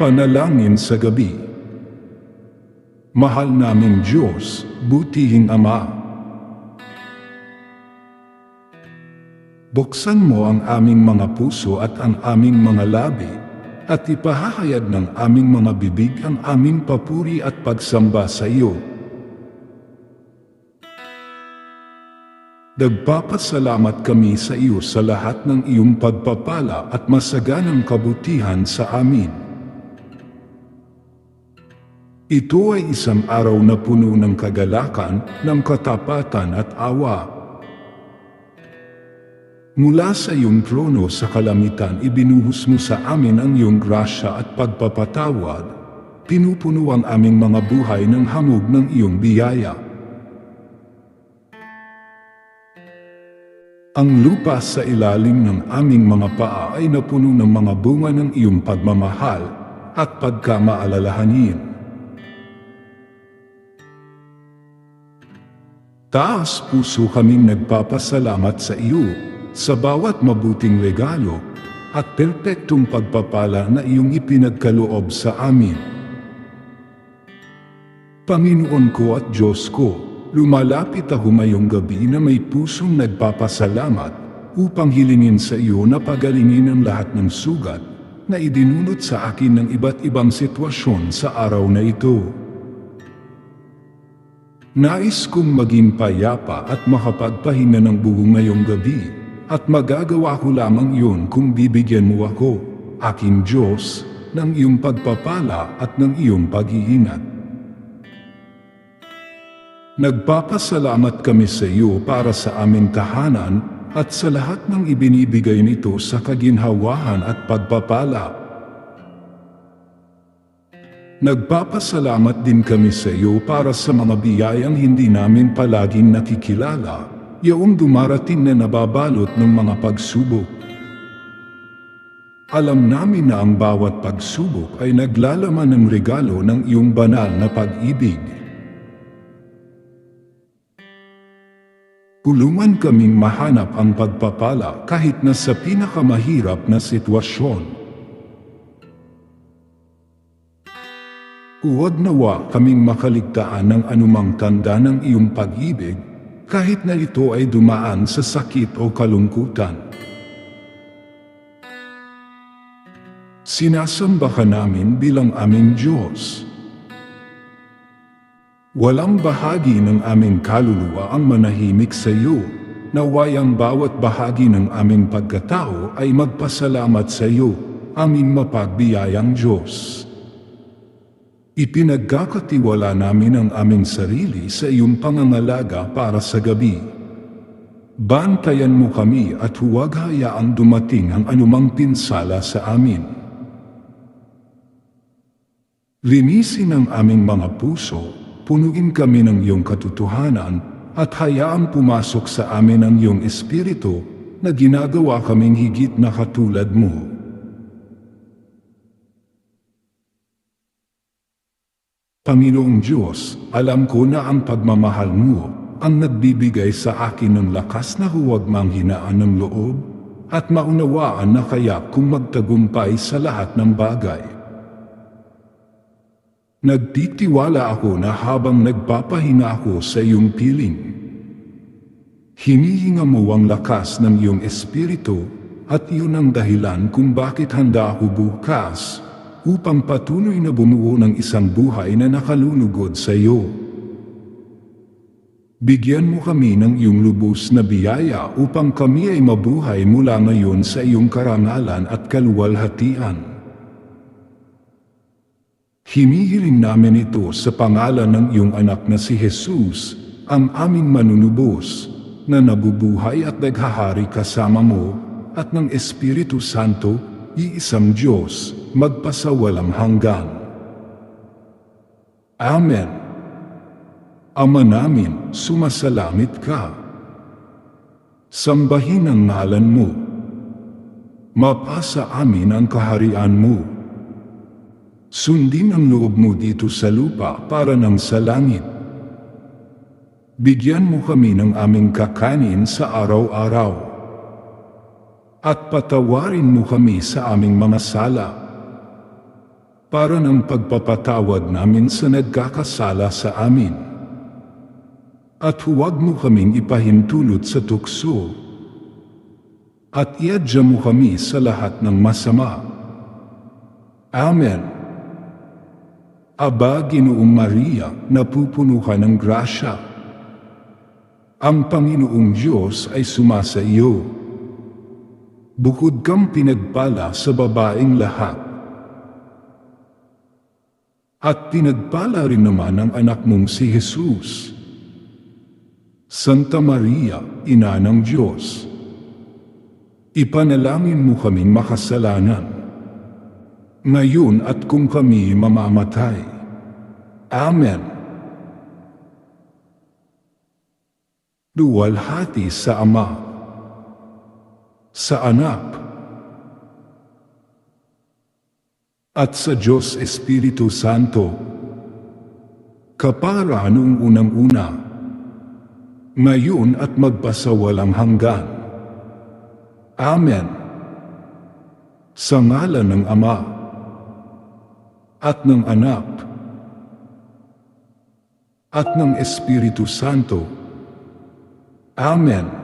Panalangin sa gabi. Mahal naming Diyos, butihing Ama. Buksan mo ang aming mga puso at ang aming mga labi, at ipahahayag ng aming mga bibig ang aming papuri at pagsamba sa iyo. Nagpapasalamat kami sa iyo sa lahat ng iyong pagpapala at masaganang kabutihan sa amin. Ito ay isang araw na puno ng kagalakan, ng katapatan at awa. Mula sa iyong trono sa kalamitan ibinuhos mo sa amin ang iyong grasya at pagpapatawad. Pinupuno ang aming mga buhay ng hamog ng iyong biyaya. Ang lupa sa ilalim ng aming mga paa ay napuno ng mga bunga ng iyong pagmamahal at pagkamaalalahanin. Taas puso kaming nagpapasalamat sa iyo sa bawat mabuting regalo at perpektong pagpapala na iyong ipinagkaloob sa amin. Panginoon ko at Diyos ko, lumalapit ako mayong gabi na may pusong nagpapasalamat upang hilingin sa iyo na pagalingin ang lahat ng sugat na idinulot sa akin ng iba't ibang sitwasyon sa araw na ito. Nais kong maging payapa at makapagpahinga ng buong ngayong gabi, at magagawa ko lamang yun kung bibigyan mo ako, aking Diyos, ng iyong pagpapala at ng iyong pag-iingat. Nagpapasalamat kami sa iyo para sa aming tahanan at sa lahat ng ibinibigay nito sa kaginhawahan at pagpapala. Nagpapasalamat din kami sa iyo para sa mga biyayang hindi namin palaging nakikilala, yaong dumarating na nababalot ng mga pagsubok. Alam namin na ang bawat pagsubok ay naglalaman ng regalo ng iyong banal na pag-ibig. Tulungan kaming mahanap ang pagpapala kahit na sa pinakamahirap na sitwasyon. Huwag nawa kaming makaligtaan ng anumang tanda ng iyong pag-ibig, kahit na ito ay dumaan sa sakit o kalungkutan. Sinasamba ka namin bilang aming Diyos. Walang bahagi ng aming kaluluwa ang manahimik sa iyo, naway ang bawat bahagi ng aming pagkatao ay magpasalamat sa iyo, aming mapagbiyayang Diyos. Ipinagkakatiwala namin ang aming sarili sa iyong pangangalaga para sa gabi. Bantayan mo kami at huwag hayaang dumating ang anumang pinsala sa amin. Linisin ang aming mga puso, punuin kami ng iyong katotohanan, at hayaang pumasok sa amin ang iyong espiritu na ginagawa kaming higit na katulad mo. Panginoong Diyos, alam ko na ang pagmamahal mo ang nagbibigay sa akin ng lakas na huwag manghinaan ng loob at maunawaan na kaya kung magtagumpay sa lahat ng bagay. Nagtitiwala ako na habang nagpapahinga ako sa iyong piling, hinihinga mo ang lakas ng iyong espiritu at iyon ang dahilan kung bakit handa ako bukas upang patuloy na bumuo ng isang buhay na nakalulugod sa iyo. Bigyan mo kami ng iyong lubos na biyaya upang kami ay mabuhay mula ngayon sa iyong karangalan at kaluwalhatian. Hinihiling namin ito sa pangalan ng iyong anak na si Jesus, ang aming manunubos, na nabubuhay at naghahari kasama mo, at ng Espiritu Santo, iisang Diyos, magpasawalang hanggan. Amen. Ama namin, sumasalamit ka. Sambahin ang ngalan mo. Mapasa amin ang kaharian mo. Sundin ang loob mo dito sa lupa para ng sa langit. Bigyan mo kami ng aming kakanin sa araw-araw. At patawarin mo kami sa aming mga sala para ng pagpapatawad namin sa nagkakasala sa amin. At huwag mo kaming ipahintulot sa tukso. At iadya mo kami sa lahat ng masama. Amen. Aba, Ginoong Maria, napupuno ka ng grasya. Ang Panginoong Diyos ay sumasa iyo. Bukod kang pinagpala sa babaeng lahat. At pinagpala rin naman ang anak mong si Jesus. Santa Maria, Ina ng Diyos. Ipanalangin mo kaming makasalanan. Ngayon at kung kami mamamatay. Amen. Luwalhati sa Ama, sa Anak, at sa Diyos Espiritu Santo, kapara noong unang-una, ngayon at magpasawalang hanggan. Amen. Sa ngalan ng Ama, at ng Anak, at ng Espiritu Santo. Amen.